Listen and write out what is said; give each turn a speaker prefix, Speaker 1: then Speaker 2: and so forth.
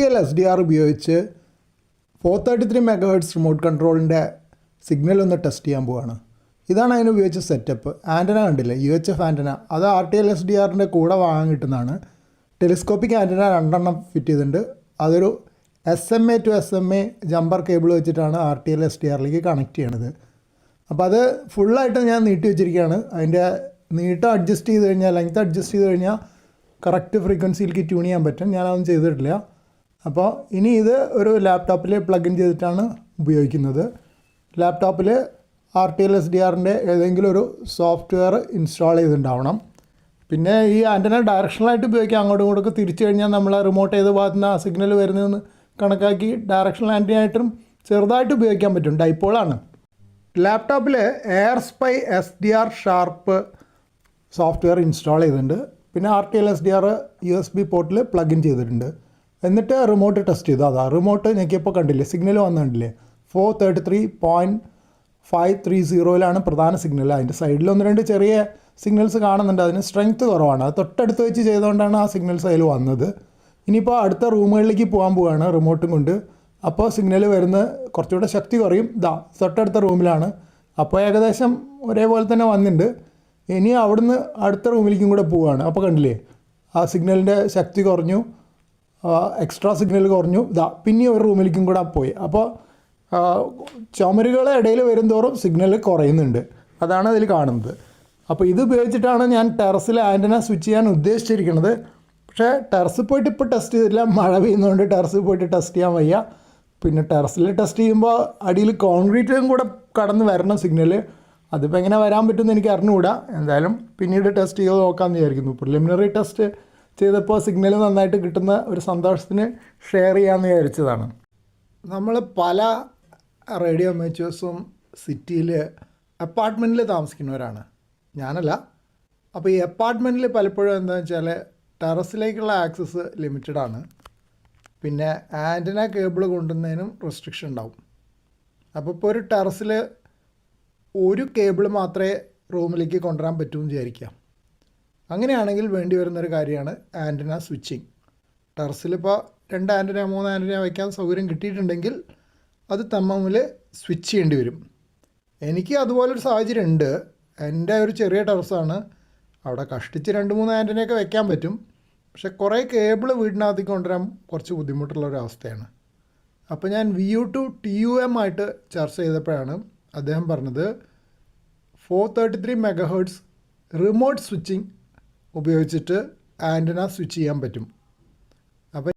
Speaker 1: T L S D R ഉപയോഗിച്ച് four thirty three megahertz remote കൺട്രോളിന്റെ signal ഒന്ന് test ചെയ്യാൻ പോവാണ്. ഇതാണ് അതിന് ഉപയോഗിച്ച സെറ്റപ്പ്. ആന്റന കണ്ടില്ലേ? U H F antenna. അത് R T L S D ആറിന്റെ കൂടെ വാങ്ങാൻ കിട്ടുന്നതാണ്. ടെലിസ്കോപ്പിക് ആന്റന രണ്ടെണ്ണം ഫിറ്റ് ചെയ്തിട്ടുണ്ട്. അതൊരു S M A two S M A jumper cable വെച്ചിട്ടാണ് R T L S D ആറിലേക്ക് കണക്ട് ചെയ്യണത്. അപ്പോൾ അത് ഫുള്ളായിട്ട് ഞാൻ നീട്ടി വെച്ചിരിക്കുകയാണ്. അതിന്റെ നീട്ടം അഡ്ജസ്റ്റ് ചെയ്ത് കഴിഞ്ഞാൽ ലെങ്ത് അഡ്ജസ്റ്റ് ചെയ്ത് കഴിഞ്ഞാൽ കറക്റ്റ് ഫ്രീക്വൻസിയിലേക്ക് ട്യൂൺ ചെയ്യാൻ പറ്റും. ഞാനതൊന്നും ചെയ്തിട്ടില്ല. അപ്പോൾ ഇനി ഇത് ഒരു ലാപ്ടോപ്പിൽ ഇൻ ചെയ്തിട്ടാണ് ഉപയോഗിക്കുന്നത്. ലാപ്ടോപ്പിൽ R T L S D ആറിന്റെ ഏതെങ്കിലും ഒരു സോഫ്റ്റ്വെയർ ഇൻസ്റ്റാൾ ചെയ്തിട്ടുണ്ടാവണം. പിന്നെ ഈ ആന്റന ഡയറക്ഷണലായിട്ട് ഉപയോഗിക്കാം. അങ്ങോട്ടും ഇങ്ങോട്ടൊക്കെ തിരിച്ചു കഴിഞ്ഞാൽ നമ്മൾ റിമോട്ട് ചെയ്ത് ഭാഗത്തുനിന്ന് ആ സിഗ്നൽ വരുന്നതെന്ന് കണക്കാക്കി ഡയറക്ഷണൽ ആന്റിനായിട്ടും ചെറുതായിട്ട് ഉപയോഗിക്കാൻ പറ്റും. ഡൈപ്പോളാണ് ലാപ്ടോപ്പിൽ Airspy S D R sharp software install ചെയ്തിട്ടുണ്ട്. പിന്നെ R T L S D R U S B പോർട്ടിൽ പ്ലഗ് ഇൻ ചെയ്തിട്ടുണ്ട്. എന്നിട്ട് റിമോട്ട് ടെസ്റ്റ് ചെയ്തു. അതാ റിമോട്ട് ഞെക്കിയപ്പോൾ കണ്ടില്ലേ സിഗ്നൽ വന്നിട്ടില്ലേ? Four thirty three point five three സീറോയിലാണ് പ്രധാന സിഗ്നൽ അതിന്റെ സൈഡിൽ ഒന്ന് രണ്ട് ചെറിയ സിഗ്നൽസ് കാണുന്നുണ്ട്. അതിന് സ്ട്രെങ്ത്ത് കുറവാണ്. അത് തൊട്ടടുത്ത് വെച്ച് ചെയ്തുകൊണ്ടാണ് ആ സിഗ്നൽസ് അതിൽ വന്നത്. ഇനിയിപ്പോൾ അടുത്ത റൂമുകളിലേക്ക് പോകാൻ പോവുകയാണ് റിമോട്ടും കൊണ്ട്. അപ്പോൾ സിഗ്നൽ വരുന്ന കുറച്ചുകൂടെ ശക്തി കുറയും. ഇതാ തൊട്ടടുത്ത റൂമിലാണ്. അപ്പോൾ ഏകദേശം ഒരേപോലെ തന്നെ വന്നിട്ടുണ്ട്. ഇനി അവിടുന്ന് അടുത്ത റൂമിലേക്കും കൂടെ പോവുകയാണ് അപ്പോൾ കണ്ടില്ലേ ആ സിഗ്നലിന്റെ ശക്തി കുറഞ്ഞു. എക്സ്ട്രാ സിഗ്നൽ കുറഞ്ഞു. ഇതാ പിന്നെ ഒരു റൂമിലേക്കും കൂടെ പോയി. അപ്പോൾ ചുമരുകളെ ഇടയിൽ വരുംതോറും സിഗ്നൽ കുറയുന്നുണ്ട്. അതാണ് അതിൽ കാണുന്നത്. അപ്പോൾ ഇത് ഉപയോഗിച്ചിട്ടാണ് ഞാൻ ടെറസിൽ ആന്റന സ്വിച്ച് ചെയ്യാൻ ഉദ്ദേശിച്ചിരിക്കുന്നത്. പക്ഷേ ടെറസിൽ പോയിട്ട് ഇപ്പോൾ ടെസ്റ്റ് ചെയ്തില്ല മഴ പെയ്യുന്നതുകൊണ്ട് ടെറസിൽ പോയിട്ട് ടെസ്റ്റ് ചെയ്യാൻ വയ്യ. പിന്നെ ടെറസിൽ ടെസ്റ്റ് ചെയ്യുമ്പോൾ അടിയിൽ കോൺക്രീറ്റും കൂടെ കടന്ന് വരണം സിഗ്നൽ അതിപ്പോൾ എങ്ങനെ വരാൻ പറ്റുമെന്ന് എനിക്ക് അറിഞ്ഞുകൂടാ. എന്തായാലും പിന്നീട് ടെസ്റ്റ് ചെയ്ത് നോക്കാമെന്ന് വിചാരിക്കുന്നു. പ്രിലിമിനറി ടെസ്റ്റ് ചെയ്തപ്പോൾ സിഗ്നൽ നന്നായിട്ട് കിട്ടുന്ന ഒരു സന്തോഷത്തിന് ഷെയർ ചെയ്യാമെന്ന് വിചാരിച്ചതാണ്. നമ്മൾ പല റേഡിയോ മേച്ചേഴ്സും സിറ്റിയിൽ അപ്പാർട്ട്മെന്റിൽ താമസിക്കുന്നവരാണ്. ഞാനല്ല. അപ്പോൾ ഈ അപ്പാർട്ട്മെന്റിൽ പലപ്പോഴും എന്താണെന്ന് വെച്ചാൽ ടെറസിലേക്കുള്ള ആക്സസ് ലിമിറ്റഡ് ആണ് പിന്നെ ആന്റന കേബിൾ കൊണ്ടുവന്നതിനും റെസ്ട്രിക്ഷൻ ഉണ്ടാവും. അപ്പോൾ ഇപ്പോൾ ഒരു ടെറസിൽ ഒരു കേബിൾ മാത്രമേ റൂമിലേക്ക് കൊണ്ടുവരാൻ പറ്റുമെന്ന് വിചാരിക്കാം അങ്ങനെയാണെങ്കിൽ വേണ്ടി വരുന്നൊരു കാര്യമാണ് ആന്റന സ്വിച്ചിങ്. ടെറസിലിപ്പോൾ രണ്ട് ആന്റന മൂന്ന് ആന്റന വയ്ക്കാൻ സൗകര്യം കിട്ടിയിട്ടുണ്ടെങ്കിൽ അത് തമ്മിൽ സ്വിച്ച് ചെയ്യേണ്ടി വരും. എനിക്ക് അതുപോലൊരു സാഹചര്യം ഉണ്ട് എന്റെ ഒരു ചെറിയ ടെറസാണ്. അവിടെ കഷ്ടിച്ച് രണ്ട് മൂന്ന് ആന്റനയൊക്കെ വെക്കാൻ പറ്റും. പക്ഷെ കുറേ കേബിൾ വീടിനകത്തേക്ക് കൊണ്ടുവരാൻ കുറച്ച് ബുദ്ധിമുട്ടുള്ള ഒരു അവസ്ഥയാണ്. അപ്പോൾ ഞാൻ V U two T U M ആയിട്ട് ചർച്ച ചെയ്തപ്പോഴാണ് അദ്ദേഹം പറഞ്ഞത് four thirty three megahertz remote switching ഉപയോഗിച്ചിട്ട് ആന്റന സ്വിച്ച് ചെയ്യാൻ പറ്റും.